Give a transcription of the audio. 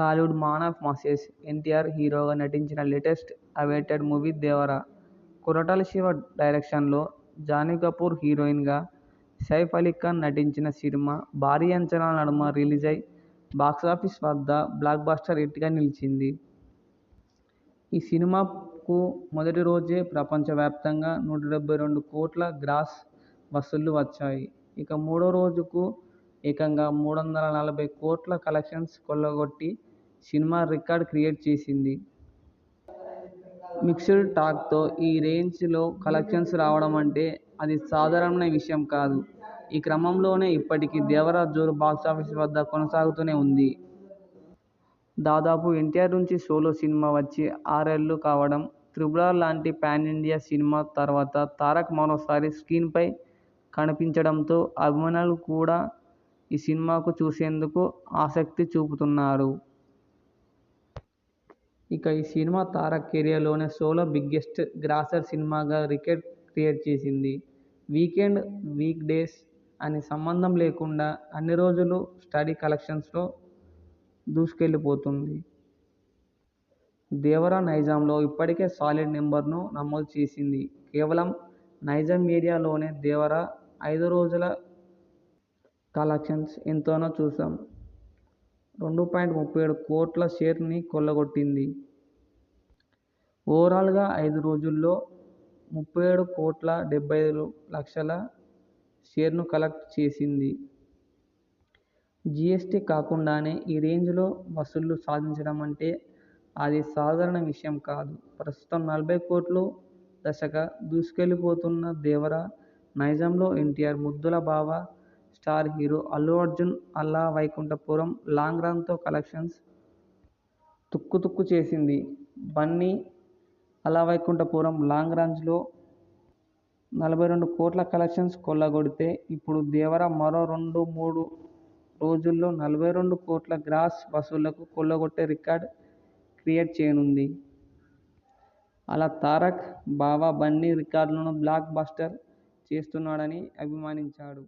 Tollywood man of masses NTR హీరోగా నటించిన latest awaited movie Devara Koratala Siva డైరెక్షన్లో జానీ కపూర్ హీరోయిన్గా సైఫ్ అలీ ఖాన్ నటించిన సినిమా భారీ అంచనాల నడుమ రిలీజ్ అయి బాక్సాఫీస్ వద్ద బ్లాక్ బస్టర్ హిట్గా నిలిచింది. ఈ సినిమాకు మొదటి రోజే ప్రపంచవ్యాప్తంగా నూట డెబ్బై రెండు కోట్ల గ్రాస్ వసూళ్ళు వచ్చాయి. ఇక మూడో రోజుకు ఏకంగా మూడు వందల నలభై కోట్ల కలెక్షన్స్ కొల్లగొట్టి సినిమా రికార్డ్ క్రియేట్ చేసింది. మిక్స్డ్ టాక్తో ఈ రేంజ్లో కలెక్షన్స్ రావడం అంటే అది సాధారణ విషయం కాదు. ఈ క్రమంలోనే ఇప్పటికీ దేవర జోరు బాక్సాఫీస్ వద్ద కొనసాగుతూనే ఉంది. దాదాపు ఎన్టీఆర్ నుంచి సోలో సినిమా వచ్చి ఆరేళ్ళు కావడం, త్రిబుల్ఆర్ లాంటి పాన్ ఇండియా సినిమా తర్వాత తారక్ మరోసారి స్క్రీన్పై కనిపించడంతో అభిమానులు కూడా ఈ సినిమాకు చూసేందుకు ఆసక్తి చూపుతున్నారు. ఇక ఈ సినిమా తారక్ కెరియర్లోనే సోలో బిగ్గెస్ట్ గ్రాసర్ సినిమాగా రికెట్ క్రియేట్ చేసింది. వీకెండ్, వీక్ డేస్ అని సంబంధం లేకుండా అన్ని రోజులు స్టడీ కలెక్షన్స్లో దూసుకెళ్ళిపోతుంది దేవర నైజాంలో ఇప్పటికే సాలిడ్ నెంబర్ను నమోదు చేసింది. కేవలం నైజాం ఏరియాలోనే దేవర ఐదు రోజుల కలెక్షన్స్ ఎంతోనో చూసాం రెండు పాయింట్ ముప్పై ఏడు కోట్ల షేర్ని కొల్లగొట్టింది. ఓవరాల్గా ఐదు రోజుల్లో ముప్పై ఏడు కోట్ల డెబ్బై ఐదు లక్షల షేర్ను కలెక్ట్ చేసింది. జిఎస్టీ కాకుండానే ఈ రేంజ్లో వసూళ్ళు సాధించడం అంటే అది సాధారణ విషయం కాదు. ప్రస్తుతం నలభై కోట్లు దశగా దూసుకెళ్ళిపోతున్న దేవర నైజాంలో ఎన్టీఆర్ ముద్దుల బావ, star hero Allu Arjun Ala Vaikunthapuram', 'long రన్'తో collections తుక్కు చేసింది. బన్నీ 'అల వైకుంఠపురం', 'లాంగ్ రన్స్లో నలభై రెండు కోట్ల కలెక్షన్స్ కొల్లగొడితే ఇప్పుడు దేవర మరో రెండు మూడు రోజుల్లో నలభై రెండు కోట్ల గ్రాస్ వసూళ్ళకు కొల్లగొట్టే రికార్డ్ క్రియేట్ చేయనుంది. అలా తారక్ బావ బన్నీ రికార్డులను బ్లాక్ బస్టర్ చేస్తున్నాడని అభిమానించాడు.